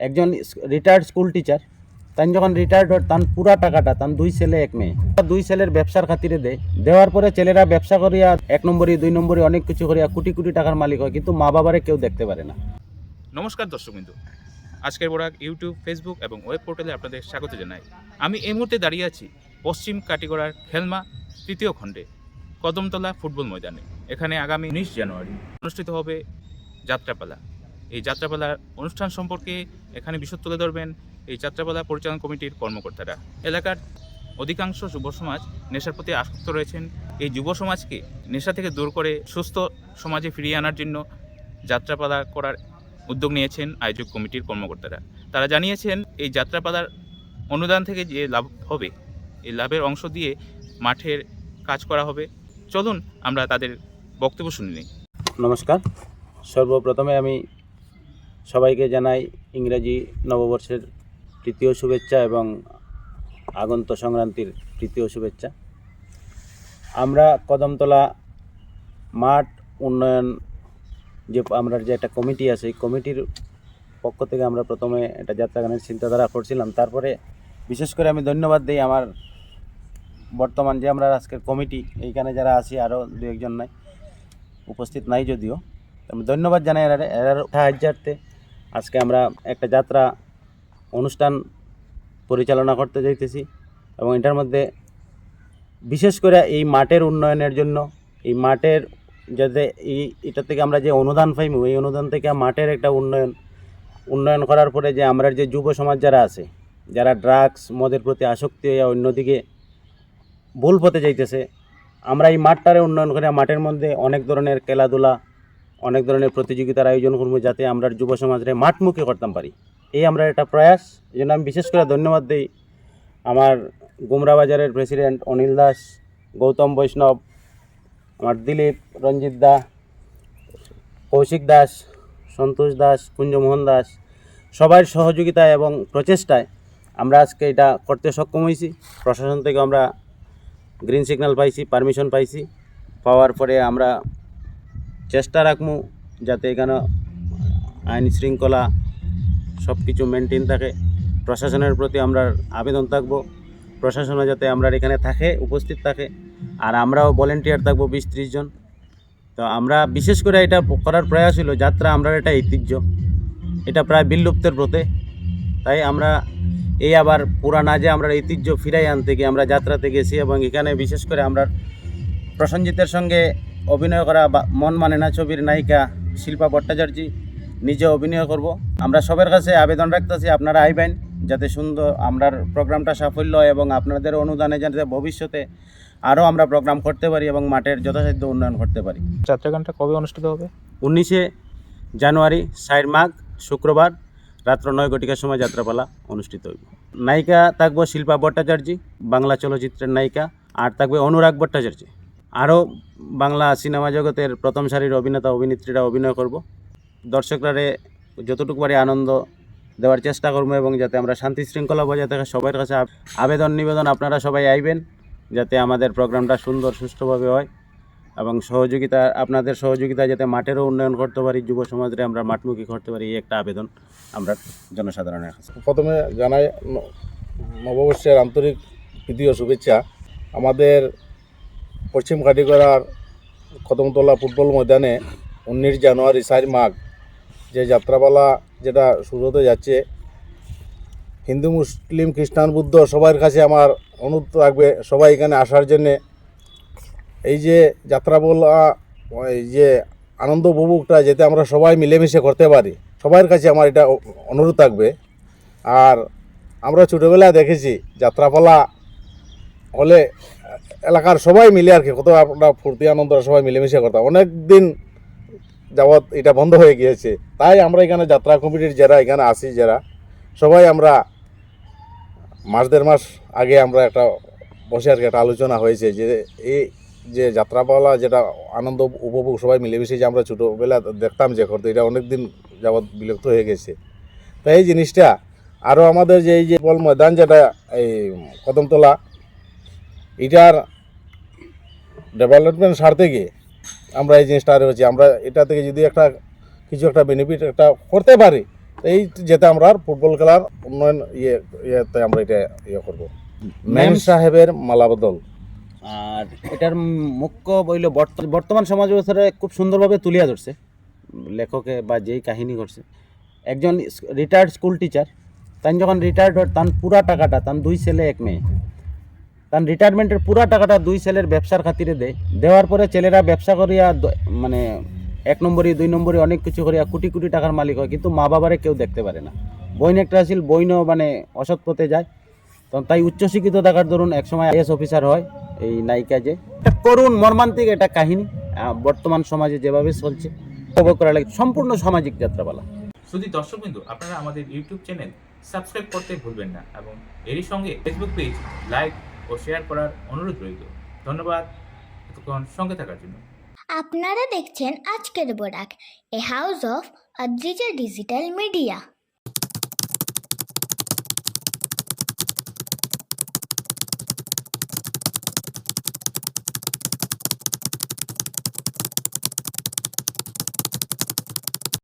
একজন retired school teacher তাই যখন রিটায়ার্ড হয় তার পুরা টাকাটা তার দুই ছেলে, এক মেয়ে। দুই ছেলের ব্যবসার খাতিরে দেয়। দেওয়ার পরে ছেলেরা ব্যবসা করিয়া এক নম্বরই, দুই নম্বরই অনেক কিছু করিয়া কোটি কোটি টাকার মালিক হয়, কিন্তু মা বাবারে কেউ দেখতে পারে না। নমস্কার দর্শকবিন্দু আজকের বরাক ইউটিউব ফেসবুক এবং ওয়েব পোর্টালে আপনাদের স্বাগত জানাই। আমি এই মুহূর্তে দাঁড়িয়ে আছি পশ্চিম কাটিগড়ার খেলমা তৃতীয় খণ্ডে, কদমতলা ফুটবল ময়দানে। এখানে আগামী উনিশ জানুয়ারি অনুষ্ঠিত হবে যাত্রাপালা। এই যাত্রাপালার অনুষ্ঠান সম্পর্কে এখানে বিশদ তুলে ধরবেন এই যাত্রাপালা পরিচালনা কমিটির কর্মকর্তারা। এলাকার অধিকাংশ যুব সমাজ নেশার প্রতি আসক্ত রয়েছেন। এই যুব সমাজকে নেশা থেকে দূর করে সুস্থ সমাজে ফিরিয়ে আনার জন্য যাত্রাপালা করার উদ্যোগ নিয়েছেন আয়োজক কমিটির কর্মকর্তারা। তারা জানিয়েছেন, এই যাত্রাপালার অনুদান থেকে যে লাভ হবে, এই লাভের অংশ দিয়ে মাঠের কাজ করা হবে। চলুন আমরা তাদের বক্তব্য শুনে নমস্কার। সর্বপ্রথমে আমি সবাইকে জানাই ইংরেজি নববর্ষের তৃতীয় শুভেচ্ছা এবং আগন্ত সংক্রান্তির তৃতীয় শুভেচ্ছা। আমরা কদমতলা মাঠ উন্নয়ন যে আমরা যে একটা কমিটি আছে, এই কমিটির পক্ষ থেকে আমরা প্রথমে একটা যাত্রাগানের চিন্তাধারা করছিলাম। তারপরে বিশেষ করে আমি ধন্যবাদ দিই আমার বর্তমান যে আমরা আজকের কমিটি, এইখানে যারা আছি, আরও দু একজন নাই, উপস্থিত নাই যদিও। আমি ধন্যবাদ জানাই এর এর সাহায্যার্থে। আজকে আমরা একটা যাত্রা অনুষ্ঠান পরিচালনা করতে যাইতেছি এবং এটার মধ্যে বিশেষ করে এই মাঠের উন্নয়নের জন্য, এই মাঠের যাতে এই, এটা থেকে আমরা যে অনুদান পাইমু, এই অনুদান থেকে মাঠের একটা উন্নয়ন উন্নয়ন করার পরে যে আমরা যে যুব সমাজ যারা আছে, যারা ড্রাগস মদের প্রতি আসক্তি হয়ে অন্যদিকে ভুল পথে যাইতেছে, আমরা এই মাঠটারে উন্নয়ন করে মাঠের মধ্যে অনেক ধরনের খেলাধুলা অনেক ধরনের প্রতিযোগিতার আয়োজন করব যাতে আমরা যুব সমাজরে মাঠমুখী করতাম পারি। এই আমরা একটা প্রয়াস, এই জন্য আমি বিশেষ করে ধন্যবাদ দিই আমার গুমরা বাজারের প্রেসিডেন্ট অনিল দাস, গৌতম বৈষ্ণব, আমার দিলীপ, রঞ্জিত দা, কৌশিক দাস, সন্তোষ দাস, কুঞ্জমোহন দাস, সবার সহযোগিতায় এবং প্রচেষ্টায় আমরা আজকে এটা করতে সক্ষম হয়েছি। প্রশাসন থেকে আমরা গ্রিন সিগন্যাল পাইছি পারমিশন পাইছি। পাওয়ার পরে আমরা চেষ্টা রাখব যাতে এখানে আইন শৃঙ্খলা সব কিছু মেনটেন থাকে। প্রশাসনের প্রতি আমরা আবেদন থাকব। প্রশাসনও যাতে আমরা এখানে থাকে, উপস্থিত থাকে। আর আমরাও ভলেন্টিয়ার থাকব বিশ ত্রিশ জন। তো আমরা বিশেষ করে এটা করার প্রয়াস হলো, যাত্রা আমরা এটা ঐতিহ্য। এটা প্রায় বিলুপ্তের ব্রতে তাই আমরা এই আবার পুরানা যে আমরা ঐতিহ্য ফিরাই আনতে গিয়ে আমরা যাত্রাতে গেছি এবং এখানে বিশেষ করে আমরা প্রসঞ্জিতের সঙ্গে অভিনয় করা বা মন মানে না ছবির নায়িকা শিল্পা ভট্টাচার্য নিজে অভিনয় করব। আমরা সবার কাছে আবেদন রাখতেছি আপনারা আইবেন যাতে সুন্দর আমরার প্রোগ্রামটা সাফল্য হয় এবং আপনাদের অনুদানে যাতে ভবিষ্যতে আরও আমরা প্রোগ্রাম করতে পারি এবং মাঠের যথাসাধ্য উন্নয়ন করতে পারি। যাত্রাগানটা কবে অনুষ্ঠিত হবে? উনিশে জানুয়ারি সাইড মাঘ শুক্রবার রাত্র নয় ঘটিকার সময় যাত্রাপালা অনুষ্ঠিত হইব। নায়িকা থাকব শিল্পা ভট্টাচার্য বাংলা চলচ্চিত্রের নায়িকা। আর থাকবে অনুরাগ ভট্টাচার্য। আরও বাংলা সিনেমা জগতের প্রথম সারির অভিনেতা, অভিনেত্রীরা অভিনয় করব। দর্শকরারে যতটুকু পারি আনন্দ দেওয়ার চেষ্টা করব এবং যাতে আমরা শান্তি শৃঙ্খলা বজায় থাকে সবার কাছে আবেদন, নিবেদন আপনারা সবাই আইবেন, যাতে আমাদের প্রোগ্রামটা সুন্দর, সুষ্ঠুভাবে হয় এবং সহযোগিতা, আপনাদের সহযোগিতা যাতে মাঠেরও উন্নয়ন করতে পারি, যুব সমাজরে আমরা মাঠমুখী করতে পারি, এই একটা আবেদন আমরা জনসাধারণের কাছে। প্রথমে জানাই নববর্ষের আন্তরিক প্রীতি শুভেচ্ছা। আমাদের পশ্চিম কাটিগড়ার কদমতলা ফুটবল ময়দানে উনিশ জানুয়ারি চার মাঘ যে যাত্রাপালা যেটা শুরু হতে যাচ্ছে, হিন্দু, মুসলিম, খ্রিস্টান, বুদ্ধ সবার কাছে আমার অনুরোধ থাকবে সবাই এখানে আসার জন্যে। এই যে যাত্রাপালা, এই যে আনন্দ উপভোগটা যাতে আমরা সবাই মিলেমিশে করতে পারি সবার কাছে আমার এটা অনুরোধ থাকবে। আর আমরা ছোটোবেলায় দেখেছি যাত্রাপালা হলে এলাকার সবাই মিলে আর কি, কত আমরা ফুর্তি আনন্দ সবাই মিলেমিশে করতাম। অনেক দিন যাবৎ এটা বন্ধ হয়ে গিয়েছে। তাই আমরা এখানে যাত্রা কমিটির যারা, এখানে আসি যারা, সবাই আমরা মাস দেড় মাস আগে আমরা একটা বসে আর কি একটা আলোচনা হয়েছে যে এই যে যাত্রাপালা, যেটা আনন্দ উপভোগ সবাই মিলেমিশে যে আমরা ছোটোবেলা দেখতাম যে করতো এটা অনেক দিন যাবৎ বিলুপ্ত হয়ে গেছে। তাই এই জিনিসটা আরও আমাদের যে এই যে বল ময়দান যেটা, এই কদমতলা এটার ডেভেলপমেন্ট স্বার্থে গিয়ে আমরা এই জিনিসটা আর হচ্ছে আমরা এটা থেকে যদি একটা কিছু একটা বেনিফিট একটা করতে পারি এই যেতে আমরা ফুটবল খেলার উন্নয়ন ইয়ে ইয়েতে আমরা এটা ইয়ে করব। মেম সাহেবের মালাবদল। আর এটার মুখ্য বইল বর্ত- বর্তমান সমাজ ব্যবস্থাটা খুব সুন্দরভাবে তুলিয়া ধরছে লেখকে বা যেই কাহিনী করছে। একজন রিটায়ার্ড স্কুল টিচার তান যখন রিটায়ার্ড হয় তান পুরা টাকাটা তান দুই ছেলে এক মেয়ে। তান রিটায়ারমেন্টের পুরো টাকাটা দুই ছেলের ব্যবসার খাতিরে দেয়। দেওয়ার পরে ছেলেরা ব্যবসা করিয়া মানে এক নম্বরই, দুই নম্বরই অনেক কিছু করিয়া কোটি কোটি টাকার মালিক হয়, কিন্তু মা বাবারে কেউ দেখতে পারে না। বইন একটা আছিল, বইনও মানে অসৎ পথে যায়। তখন তাই উচ্চশিক্ষিত থাকার ধরুন এক একসময় আইএস অফিসার হয় এই নায়িকা যে। একটা করুণ মর্মান্তিক একটা কাহিনী বর্তমান সমাজে যেভাবে চলছে, উপভোগ করা লাগে, সম্পূর্ণ সামাজিক যাত্রাপালা। শুধু দর্শকবিন্দু আপনারা আমাদের ইউটিউব চ্যানেল সাবস্ক্রাইব করতে ভুলবেন না এবং এরই সঙ্গে ফেসবুক পেজ লাইক ও শেয়ার করার অনুরোধ রইল। ধন্যবাদ এতক্ষণ সঙ্গে থাকার জন্য। আপনারা দেখছেন আজকের Barak a house of Aziza digital media